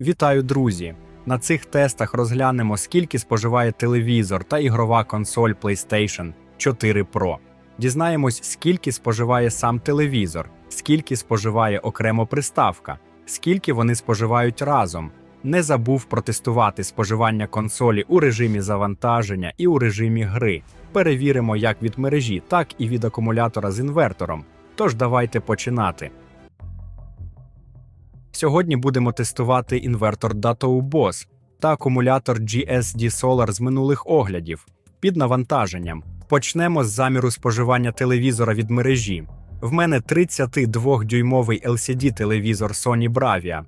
Вітаю, друзі! На цих тестах розглянемо, скільки споживає телевізор та ігрова консоль PlayStation 4 Pro. Дізнаємось, скільки споживає сам телевізор, скільки споживає окремо приставка, скільки вони споживають разом. Не забув протестувати споживання консолі у режимі завантаження і у режимі гри. Перевіримо як від мережі, так і від акумулятора з інвертором. Тож давайте починати. Сьогодні будемо тестувати інвертор Datou Boss та акумулятор GSD Solar з минулих оглядів під навантаженням. Почнемо з заміру споживання телевізора від мережі. В мене 32-дюймовий LCD-телевізор Sony Bravia.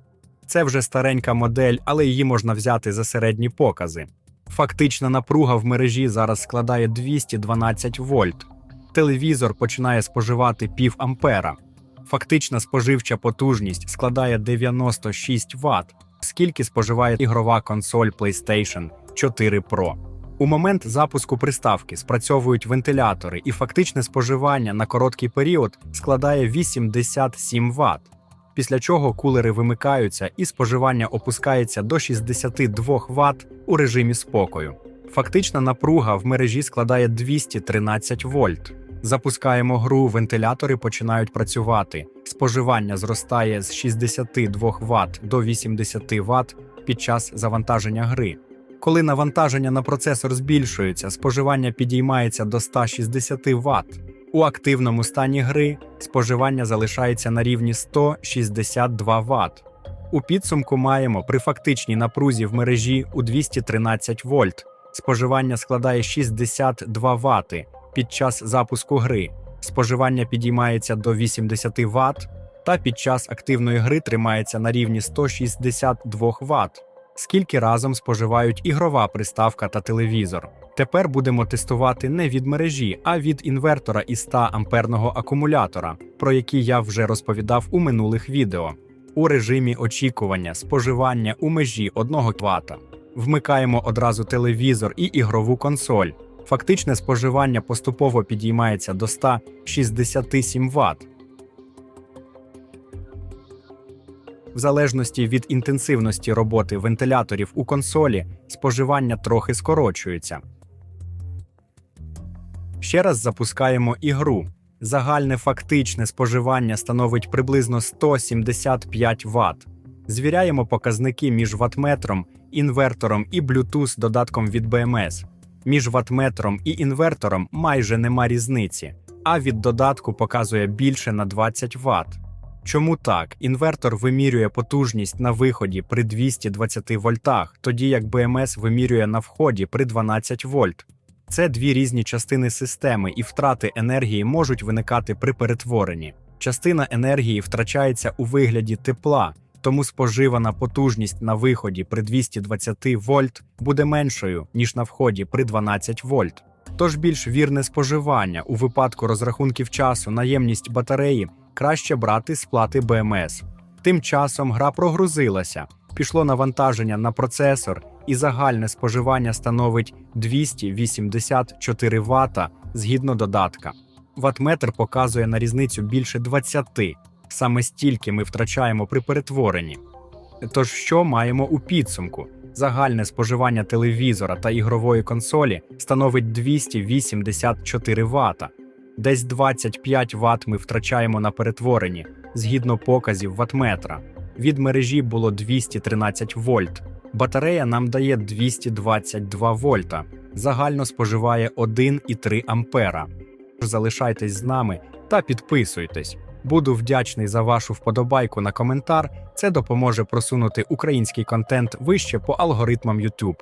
Це вже старенька модель, але її можна взяти за середні покази. Фактична напруга в мережі зараз складає 212 вольт. Телевізор починає споживати пів ампера. Фактична споживча потужність складає 96 Вт, скільки споживає ігрова консоль PlayStation 4 Pro. У момент запуску приставки спрацьовують вентилятори, і фактичне споживання на короткий період складає 87 Вт. Після чого кулери вимикаються і споживання опускається до 62 Вт у режимі спокою. Фактична напруга в мережі складає 213 вольт. Запускаємо гру, вентилятори починають працювати. Споживання зростає з 62 Вт до 80 Вт під час завантаження гри. Коли навантаження на процесор збільшується, споживання підіймається до 160 Вт. У активному стані гри споживання залишається на рівні 162 Вт. У підсумку маємо при фактичній напрузі в мережі у 213 вольт. Споживання складає 62 Вт під час запуску гри. Споживання підіймається до 80 Вт та під час активної гри тримається на рівні 162 Вт. Скільки разом споживають ігрова приставка та телевізор. Тепер будемо тестувати не від мережі, а від інвертора із 100 амперного акумулятора, про який я вже розповідав у минулих відео. У режимі очікування споживання у межі 1 Вт. Вмикаємо одразу телевізор і ігрову консоль. Фактичне споживання поступово підіймається до 167 Вт. В залежності від інтенсивності роботи вентиляторів у консолі, споживання трохи скорочується. Ще раз запускаємо ігру. Загальне фактичне споживання становить приблизно 175 Вт. Звіряємо показники між ваттметром, інвертором і Bluetooth додатком від BMS. Між ваттметром і інвертором майже нема різниці, а від додатку показує більше на 20 Вт. Чому так? Інвертор вимірює потужність на виході при 220 вольтах, тоді як BMS вимірює на вході при 12 вольт. Це дві різні частини системи, і втрати енергії можуть виникати при перетворенні. Частина енергії втрачається у вигляді тепла, тому споживана потужність на виході при 220 вольт буде меншою, ніж на вході при 12 вольт. Тож більш вірне споживання у випадку розрахунків часу наємність батареї краще брати з плати БМС. Тим часом гра прогрузилася, пішло навантаження на процесор, і загальне споживання становить 284 Вт згідно додатка. Ваттметр показує на різницю більше 20. Саме стільки ми втрачаємо при перетворенні. Тож, що маємо у підсумку? Загальне споживання телевізора та ігрової консолі становить 284 Вт. Десь 25 Вт ми втрачаємо на перетворенні згідно показів ваттметра. Від мережі було 213 вольт. Батарея нам дає 222 вольта. Загально споживає 1,3 ампера. Залишайтесь з нами та підписуйтесь. Буду вдячний за вашу вподобайку на коментар. Це допоможе просунути український контент вище по алгоритмам YouTube.